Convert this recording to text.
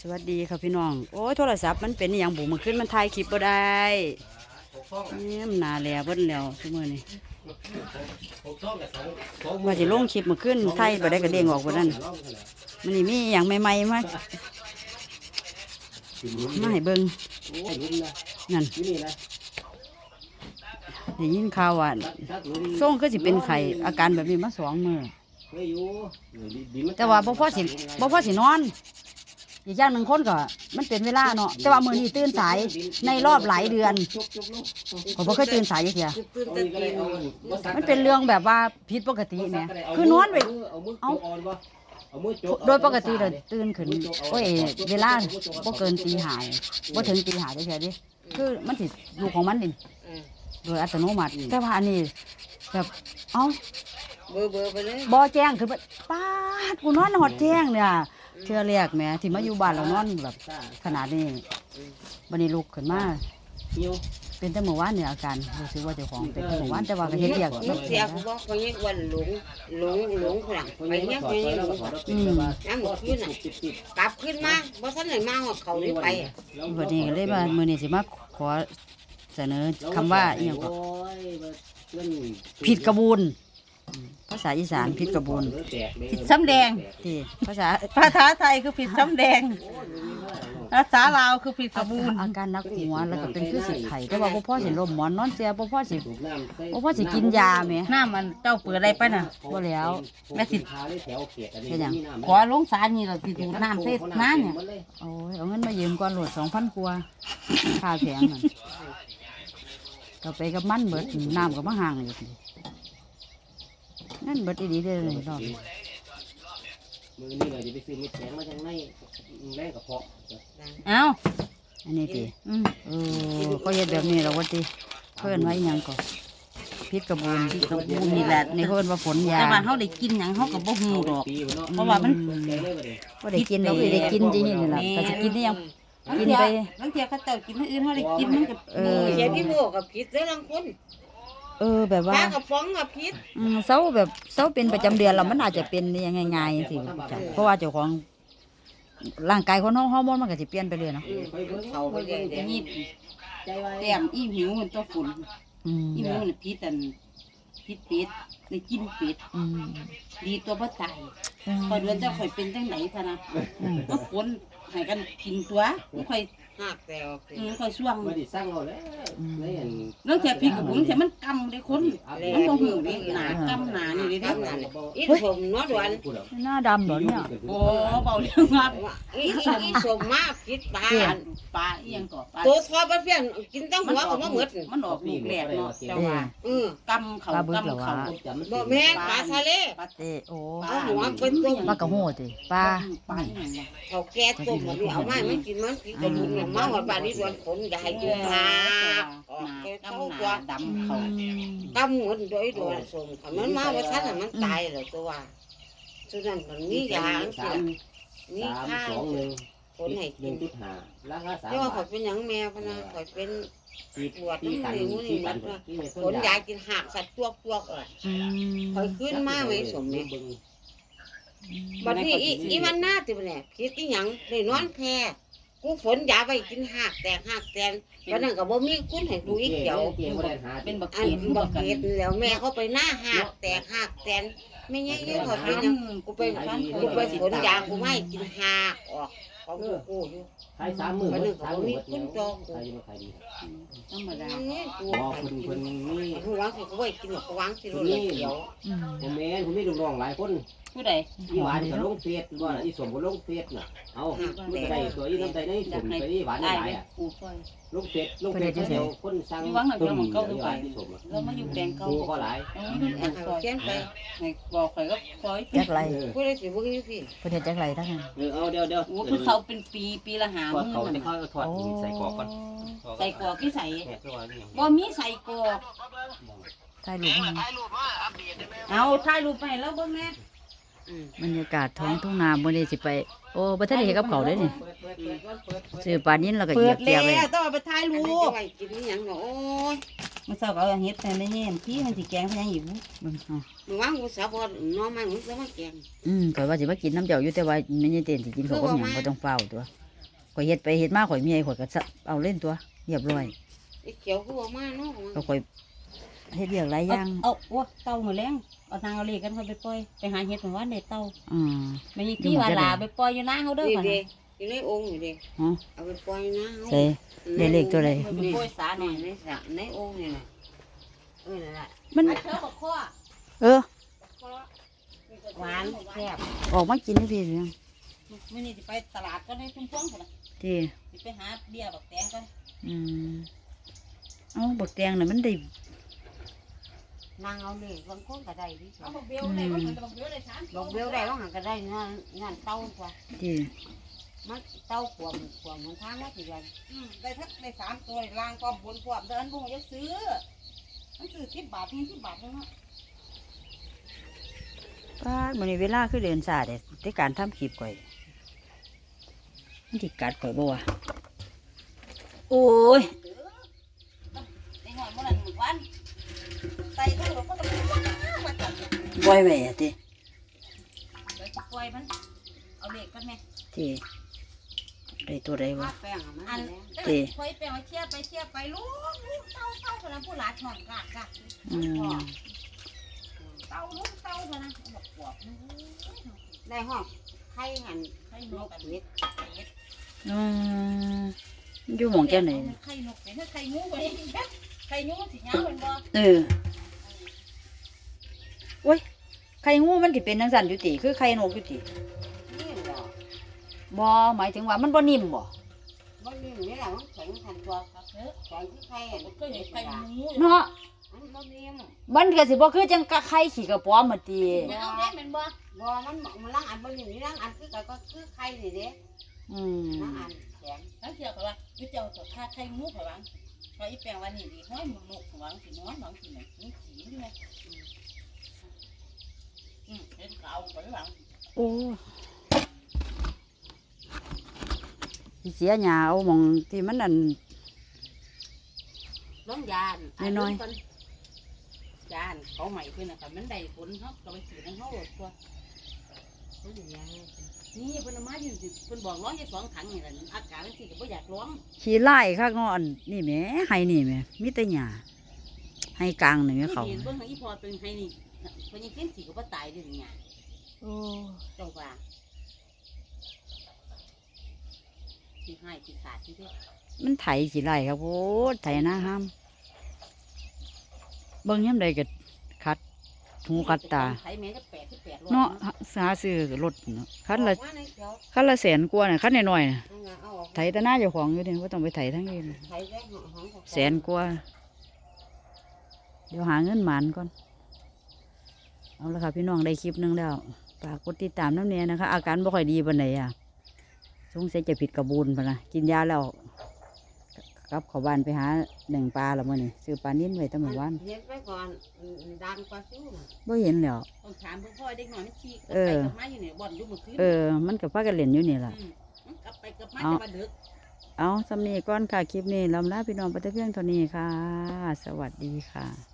สวัสดีค่ะพี่น้อง โอ้ยโทรศัพท์มันเป็นอย่างบุ๋มันขึ้นมันถ่ายคลิปบ่ได้เนี่ยมันนาแหล้วเบิ้แล้วทุกมื้อนี้ว่าสิลงคลิปมาขึ้นถ่ายบ่ได้ก็เด้งออกบ่นั่นมันนี่มีอย่างใหม่ๆมามาให้เบิ่งนั่นได้ยินข่าวว่าส่งคือสิเป็นไข้อาการแบบนี้มาสองมือ แต่ว่าบ่พอสิบ่พอสินอน อีกอย่างหนึ่งคนก็ มันเป็นเวลาเนาะแต่ว่ามื้อนี้ตื่นสายในรอบหลายเดือนผมบ่เคยตื่นสายจักเที่ยมันเป็นเรื่องแบบว่าผิดปกติแหม คือนอนไปเอ้าโดยปกติเราตื่นขึ้นโอ้ยเวลาบ่เกินตีห้าบ่ถึงตีห้าได้แค่ดิคือมันสิลูกของมันนี่ โดยอัตโนมัติแต่ว่าอันนี้แบบเอ้าเบอร์เบอร์ไปเลย บ่แจ้งคือแบบป้าดกูนอนหอดแจ้งเนี่ยเทื่อแรกแหมที่มาอยู่บ้านเรานอนแบบขนาดนี้บัดนี้ลุกขึ้นมาเป็นแต่เมื่อวานเนี่ยอาการรู้สึกว่าเจ้าของเป็นแต่เมื่อวานแต่ว่าก็เฮ็ดเรียกมึงเสียกูบอกคนนี้วันหลงหลงหลงคนหลังไปเนี้ยคนนี้หลงอืมยังหมดขึ้นอะกลับขึ้นมาบ่ทันไหนมาหอดเขานี่ไป วันนี้ก็เลยมามื้อนี้สิมาขอ เสนอคำว่าอีหยังก็ผิดกระบูนอืมภาษาอีสานผิดกระบูนผิดซ้ำแดง ที่ภาษาภาษาไทยคือผิดซ้ำแดง ภาษาลาวคือผิดกระบูนอาการนักหัวแล้วก็เป็นคือสิไข้แต่ว่าบ่พอสิลมหมอนนอนเสียบ่พอสิบ่พอสิกินยาแหมหน้ามันเจ้าเปิดอะไรไปน่ะบ่แล้วแม่สิเป็นหยังขอลงสารนี่เราสิดูดน้ำเส้นน้าเนี่ยโอ้ยเอาเงินมายืมก่อนโหลด2,000กว่าค่าแพงนั่น ก็ไปกับมันเบิดน้ำก็มาห่างอยู่นี่นั่นเบิดอีหลีเด้อเลยรอบมือนี่เลยจะไปซื้อเม็ดแข็งมาจากไหนแรงกระเพาะเอ้าอันนี้ติอืมเออเขาเฮ็ดแบบนี้แล้วว่าติเพิ่นไว้หยังก็พิษกระบูนผิดกระบูนนี่แหละนี่เพิ่นว่าฝนยาแต่ว่าเขาได้กินหยังเขาก็บ่ฮู้ดอกปีเนาะเพราะว่ามันแกเลยบ่ได้บ่ได้กินเราได้กินจริงนี่แหละก็สิกินได้ยัง กินไปบางเทีเขาเจ้ากินอื่นเขาได้กินมันก็เออเสียพี่โมกับพิษเด้อลังคนเออแบบว่าป้ากับฟ้องกับพิษอืมเซาแบบเซาเป็นประจำเดือนแล้วมันอาจจะเป็นยังง่ายๆจังซี่จ้ะเพราะว่าเจ้าของร่างกายคนเฮาฮอร์โมนมันก็สิเปลี่ยนไปเรื่อยเนาะอืมเขาไปเรื่อยอย่างนี้ใจไว้แต้มอีหิวมันตัวฝุ่นอืมอีหิวนี่พิษอันพิษเป็ดได้กินเป็ดอืมดีตัวบ่ตายพอเดือนเจะข่อยเป็นจังไหนพะนะอืมก็คน ให้กันกินตัวไม่ค่อย ๆหักแต่โอเคอืมค่อยช่วงบ่ได้สั่งเอาแล้วในอันเรื่องแค่พริกกับบุ้งแต่มันกำได้คนมันบ่หูนี่หนากำหนานี่เด้กำนั่นอีสมเนาะดวน หน้าดำเหรอเนี่ย โอ้เบาเรื่องมากอีอีสมมากพิษปลาปลาอีหยังก่อปลาตัวทอดบ่เพี้ยนกินตั้งหัวก็มาหมดมันออกลูกแรกเนาะเจ้าว่าเออกำเขากำเขาบ่แม่นปลาทะเลปลาเตโอ้เอาหัวเป็นต้มปลากระโหติปลาปลาอีหยังวะเขาแก้ต้มมันนี่เอาไม้มันกินมันกินกระดูกเนี่ยมาหอดบ้านนี้ดวนขนยายกินหาออกแกเท่าวนาดำเขากำหมดโดยโดยสมคันมันมาว่าท่านมันตายแล้วตัวฉะนั้นมันมียาสิล่ะมีสามข้าวสองหนึ่งคนให้กินึ่นงจุดห้าราคาสามแต่ว่าขอยเป็นหยังแมวพนะขอยเป็นปวดสี่น้ำตันนี่นี่มันนที่ในขนยากินหักสัตว์ตัวตัวออกอืมข่อยขึ้นมาไว้สมเนี่ยบัดนี้อีมันหน้าติบเนี่ยคิดอีหยังได้นอนแพ้ กูฝนยาไปกินหักแตกหักแตนวันนั้นก็บ่มีคุณให้กูอีเขียวเกี่ยวบ่ได้หาเป็นบักอันเขียนบับักกเกเขียตนแล้วแม่เขาไปหน้าหักแตกหักแตนไม่ใช่เยอะเขาเป็นหยังกูไปกูไปขนยากูไม่กินหากออก ของกูกูอยู่ขายสามหมื่นวันหนึ่งสามเขาหมีมื่นคุณจองกูขายอยู่ขายดีธรรมดานี่กูบ่ไปคุณกิคุณนนี่หัวสิกูไปกินหรอกกูวางสิรถเขียวอืมผมแม่นผมมีลูกน้องหลายคนผู้ใดอีหวานก็ลงเฟซว่าอีสมก็ลงเฟซน่ะเอามันก็ได้ตัวอีน้ำใจในสมไปอีหวานได้หลาไหมยอะกูค่อย ลงเฟซลงเฟซเดียวคนสั่งอยู่วังหลังเดียวมันเข้าตึ้ไปมอีหวานอีสมอะแล้วมาอยู่แปลงเขากูก็หลายเอาไม่ได้เอาซอยเขียนไปให้บอกข่อยก็ซอยจักไรเออกูได้สิบุกนี่พี่เพิ่นเฮ็ดจักไรทั้งนั้นเออเอาเดี๋ยวเดี๋ยวโอ้คือเขาเป็นปีปีละหาก่อนมือเขามันจะเข้าถอดหินใส่กรอกก่อนใส่กรอกที่ใส่เนี่ยตัวนี้บ่มีใส่กรอกถ่ายรูปให้เอาถ่ายรูปไปแล้วเบิ่งแม่อืม บรรยากาศท้องทุ่งนาบ่ได้สิไป โอ้บ่ทันได้เฮ็ดกับเขาวเด้นี่ซื้อปลานิ้นแล้วก็เหเปิยียดบเกียแล้ร์ไว้วต้องเอาไปถ่ายอันรูนี้จะปไปกินนี่ยังเนาะโอ้ยมันเศร้าก็เอาเฮ็ดแต่ไม่แย่มพี่มันสิแกงเพิ่นยังอยู่เบิ่งเอามึงว่ากูสาบอน้องมันมึงจะมาแกงอืมข่อยว่าสิมากินน้ำเจ้าอยู่แต่ว่าไม่ใช่เต้นสิกินเขาวกับหยังบ่ต้องเฝ้าตัวข่อยเฮ็ดไปเฮ็ดมาข่อยเมียข่อยก็ซะเอาเล่นตัวเรียบร้อยไอ้เขียวกูออกมาเนาะก็ข่อย เฮ็ดเรียกหลายอย่างเอาโอ้เต่ามาแรงเอาทางเอาเลขกันเขาไปปล่อยไปหาเฮ็ดเมื่อวานได้เต่าอืมไม่ใช่พี่ว่าลาไปปล่อยอยู่นาเขาเด้อนี่ค่ะเด็อยู่ในองค์อยู่เด็ฮะเอาไปปล่อยนะใส่ได้เลขตัวใดไปปล่อยสาหน่อยในสระในองค์นี่แหละเออนั่นแหละมันเชื่อบอกข้อเออหวานแซ่บออกมากินได้พี่เพียงมื้อนี้สิไปตลาดก็ได้ชุมพวงพุ่นน่ะที่สิไปหาเบี้ยบักแตงกันอืมเอ้าบักแตงน่ะมันได้ นางเอาเลยบางคนก็ได้ดิเอาบักเบลได้บ่บักเบลได้สามบอกเบลได้บ้างก็ได้งานงานเต้ากว่าที่มันเต้าขวมขวมมันทางมาทีเดียวอืมได้ทักได้สามตัวล่างความบนความเดินบ่อยากซื้อ มันซื้อ10บาทนี่10บาทเนาะป้าดมื้อนี้เวลาคือเดินซาเด้ในการทำคลิปข่อยมันสิกัดข่อยบ่วะโอ้ย ไอ้หอยมันนั่นมื้อวันไต่ทั้งรถก็ต้องมา จับบ่อยแหว่ติเดี๋ยวสิปล่อยมัน เอาเลขกันแม่ที่ได้ตัวใดวะมาแป้งอะมันอันแล้วเอ้ยคอยไปเอาเชียไปเชียไปลูกลูกเต้าเต้าคนนั้นผู้หลานหน่อยกากกากอืมเต้าลูกเต้าคนนั้นบอกปวบนี่ได้ห้องไข่หันไข่นนกกเล็ดอืมอยู่หม่องจังได๋ไข่นกเป็นไข่งูไปไข่งูสิยาวเป็นบ่เออโอ้ย ไข่งูมันสิเป็นจังซั่นอยู่ติคือไข่นกอยู่ตินี่เหรอบ่หมายถึงว่ามันบ่นิ่มบ่มันนี่นี่แหละมันแข็งทันตัวครับเด้อแข็งที่ไข่อะก็เห็นไข่งูเนาะมันบ่นิ่มมันก็สิบ่คือจังกะไข่ขี้กระป๋อมมาติไม่เอาได้เป็นบ่บ่มันมันล้างอันบ่นิ่มนี่ล้างอันคือก็คือไข่นี่เด้อืมล้างอันแข็งแล้วเกี่ยวกับว่าอยู่เจ้าตัวท่าไข่งูเขาวังพออีแปลงวันนี้ดีห้อยหมุนกหวังสินอนหวังสิไหนนี่ขีนี่ไงอืม เห็นเก่าไปหวังโอ้สิเสียหญ้าเอาหม่องที่มันนั่น ล้มยานน้อยยานเขาใหม่เพื่อนนะครับมันได้ผลเขาก็ไปซื้อทั้งเขาหมดตัวมันสิยังนี่เพิ่นเอามาอยู่สิเพิ่นบอกร้องแค่สองถังนี่แหละอากาศมันสิก็บ่อยากร้องขี้ไล่คักเนาะอันนี่แหมให้นี่แหมมีแต่หญ้าให้กลางนี่แหมเขา เห็นเบิ่งทางอีพอเป็นให้นี่ เพิ่นยังกินสิก็บ่ตายด้อนี่ยโอ้เจ้าว่าสิให้สิขาดสิเด้อมันไถขี้ไล่ครับโอ้ไถหน้าห้ามเบิ่งยามใดก็คัดหูคัดตาไถแม่จะ8 8รอบเนาะหาซื้อรถเนาะคันละออกมาในเขียวคันละแสนกว่าน่ะคันน้อยๆน่ะนั่นน่ะเอาออกไถแต่หน้าเจ้าของอยู่นี่บ่ต้องไปไถทั้งอื่นไข่ได้หอมของแสนกว่า เดี๋ยวหาเงินหมานก่อน เอาละค่ะพี่น้องได้คลิปหนึงแล้วฝากกดติดตามน้ำเนียนะคะ อาการบ่ค่อยดีปานใดอะสงสัยจะผิดกระบูนปะนะกินยาแล้วกลับเข้าบ้านไปหาหนึ่งปลาแล้วมื้อนี้ซื้อปลานิ่นไว้ตั้งแต่วันเฮ็ดไว้ก่อนดังกว่าซิวน่ะบ่เห็นแล้วต้องถามเพิ่นพ่อเด็กน้อยมันขี้เออไปกับมาอยู่นี่บ่อนอยู่เมื่อคืนเออมันกับพากันเล่นอยู่นี่ล่ะมมันกลับไปกลับมาเอาจะมาดึกเอาสำนีก่อนค่ะคลิปนี้ลำลาพี่น้องไปแต่เพียงเท่านี้ค่ะ สวัสดีค่ะ